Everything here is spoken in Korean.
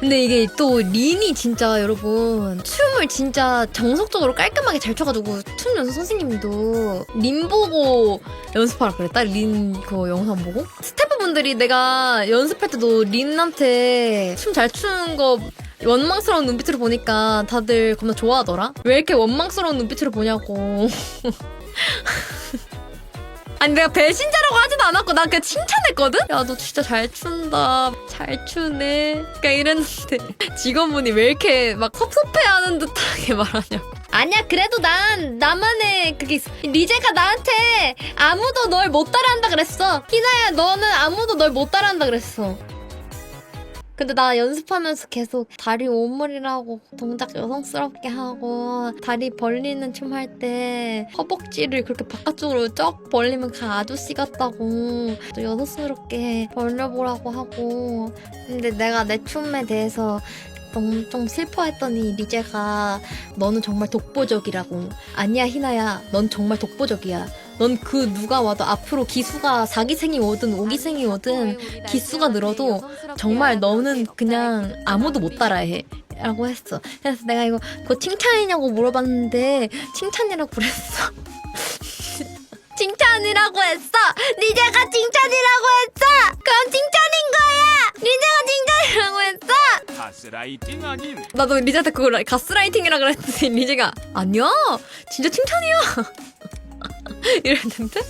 근데 이게 또 린이 진짜 여러분 춤을 진짜 정석적으로 깔끔하게 잘 춰가지고 춤 연습 선생님도 린 보고 연습하라 그랬다? 린 그 영상 보고? 스태프분들이 내가 연습할 때도 린한테 춤 잘 추는 거 원망스러운 눈빛으로 보니까 다들 겁나 좋아하더라? 왜 이렇게 원망스러운 눈빛으로 보냐고 아니 내가 배신자라고 하지도 않았고 난 그냥 칭찬했거든? 야 너 진짜 잘 춘다. 잘 추네. 그러니까 이랬는데 직원분이 왜 이렇게 막 섭섭해하는 듯하게 말하냐고. 아니야 그래도 난 나만의 그게 있어. 리제가 나한테 아무도 널 못 따라한다 그랬어. 희나야 너는 아무도 널 못 따라한다 그랬어 근데 나 연습하면서 계속 다리 오므리라고 동작 여성스럽게 하고 다리 벌리는 춤 할 때 허벅지를 그렇게 바깥쪽으로 쩍 벌리면 그 아저씨 같다고 또 여성스럽게 벌려보라고 하고. 근데 내가 내 춤에 대해서 너무 좀 슬퍼했더니 리제가 너는 정말 독보적이라고 아니야 희나야. 넌 정말 독보적이야 넌 그 누가 와도 앞으로 기수가 4기생이 오든 5기생이 오든 기수가 늘어도 정말 너는 그냥 아무도 못 따라해. 라고 했어. 그래서 내가 이거 그거 칭찬이냐고 물어봤는데 칭찬이라고 그랬어. 칭찬이라고 했어. 리제가 칭찬이라고 했어. 그럼 칭찬인 거야. 리제가 칭찬이라고 했어. 가스라이팅 아니네. 나도 리제한테 그걸 가스라이팅이라 그랬더니 리제가 아니야 진짜 칭찬이야 이랬는데